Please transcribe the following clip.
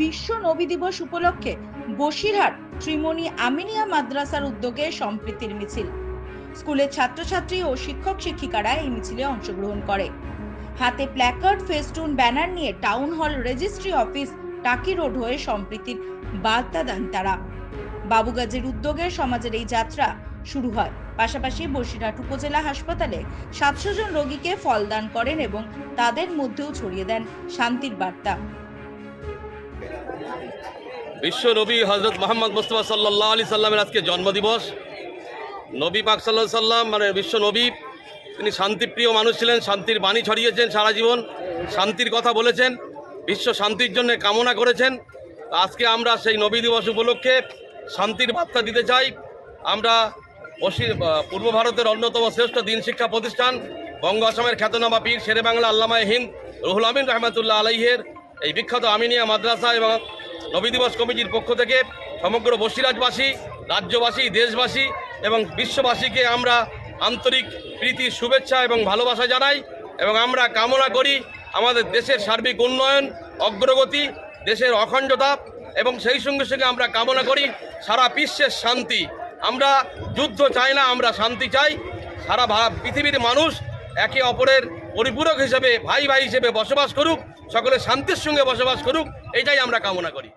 বিশ্ব নবী দিবস উপলক্ষে বসিরহাট ত্রিমণি আমিনিয়া মাদ্রাসার উদ্যোগে সম্প্রীতির মিছিল। স্কুলের ছাত্রছাত্রী ও শিক্ষক শিক্ষিকারা এই মিছিলে অংশগ্রহণ করে। হাতে প্ল্যাকার্ড ফেস্টুন ব্যানার নিয়ে town hall registry office Taki road হয়ে সম্প্রীতির বার্তা দেন তারা। বাবুগাজের উদ্যোগে সমাজের এই যাত্রা শুরু হয়। পাশাপাশি বসিরহাট উপজেলা হাসপাতালে সাতশো জন রোগীকে ফলদান করেন এবং তাদের মধ্যেও ছড়িয়ে দেন শান্তির বার্তা। বিশ্ব নবী হজরত মোহাম্মদ মুস্তফা সাল্লাহ আলি সাল্লামের আজকে জন্মদিবস। নবী পাক সাল্লাহ সাল্লাম মানে বিশ্ব নবী, তিনি শান্তিপ্রিয় মানুষ ছিলেন, শান্তির বাণী ছড়িয়েছেন সারা জীবন, শান্তির কথা বলেছেন, বিশ্ব শান্তির জন্য কামনা করেছেন। আজকে আমরা সেই নবী দিবস উপলক্ষে শান্তির বার্তা দিতে চাই। আমরা পূর্ব ভারতের অন্যতম শ্রেষ্ঠ দিন শিক্ষা প্রতিষ্ঠান, বঙ্গ আসামের খ্যাতনামা পীর শেরে বাংলা আল্লামায় হিন্দ রুহুল আমিন রহমতুল্লাহ আলাইহের এই বিখ্যাত আমিনিয়া মাদ্রাসা এবং নবী দিবস কমিটির পক্ষ থেকে সমগ্র বসিরাজবাসী, রাজ্যবাসী, দেশবাসী এবং বিশ্ববাসীকে আমরা আন্তরিক প্রীতি, শুভেচ্ছা এবং ভালোবাসা জানাই এবং আমরা কামনা করি আমাদের দেশের সার্বিক উন্নয়ন, অগ্রগতি, দেশের অখণ্ডতা এবং সেই সঙ্গে সঙ্গে আমরা কামনা করি সারা বিশ্বের শান্তি। আমরা যুদ্ধ চাই না, আমরা শান্তি চাই। সারা পৃথিবীর মানুষ একে অপরের পরিপূরক হিসেবে, ভাই ভাই হিসেবে বসবাস করুক, সকলে শান্তির সঙ্গে বসবাস করুক এটাই আমরা কামনা করি।